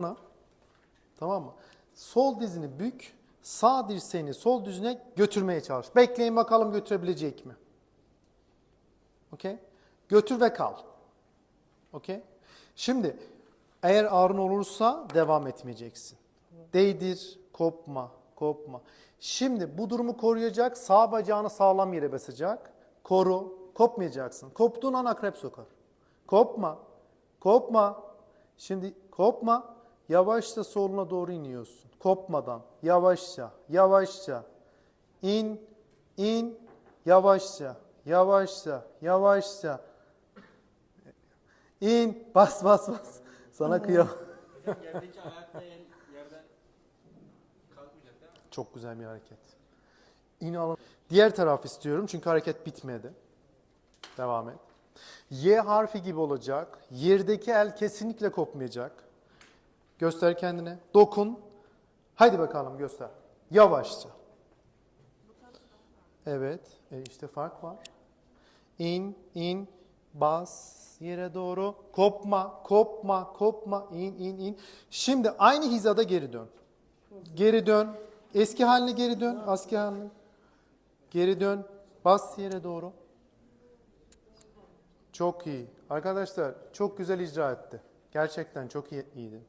Buna, Tamam mı? Sol dizini bük, sağ dirseğini sol düzüne götürmeye çalış. Bekleyin bakalım götürebilecek mi? Okey? Götür ve kal. Okey? Şimdi eğer ağrın olursa devam etmeyeceksin. Değdir, kopma, kopma. Şimdi bu durumu koruyacak, sağ bacağını sağlam yere basacak. Koru, kopmayacaksın. Koptuğun an akrep sokar. Kopma, kopma. Şimdi kopma, yavaşça soluna doğru iniyorsun. Kopmadan, yavaşça, yavaşça. İn, in, yavaşça, yavaşça, yavaşça. İn, bas bas bas. Sana kıyam. Yerdeki ayakta el yerden kalkmayacak değil mi? Çok güzel bir hareket. İnanın. Diğer taraf istiyorum çünkü hareket bitmedi. Devam et. Y harfi gibi olacak. Yerdeki el kesinlikle kopmayacak. Göster kendine. Dokun. Haydi bakalım göster. Yavaşça. Evet. E işte fark var. İn, in, bas yere doğru. Kopma, kopma, kopma. İn, in, in. Şimdi aynı hizada geri dön. Geri dön. Eski haline geri dön. Eski haline. Geri dön. Bas yere doğru. Çok iyi. Arkadaşlar çok güzel icra etti. Gerçekten çok iyi, iyiydi.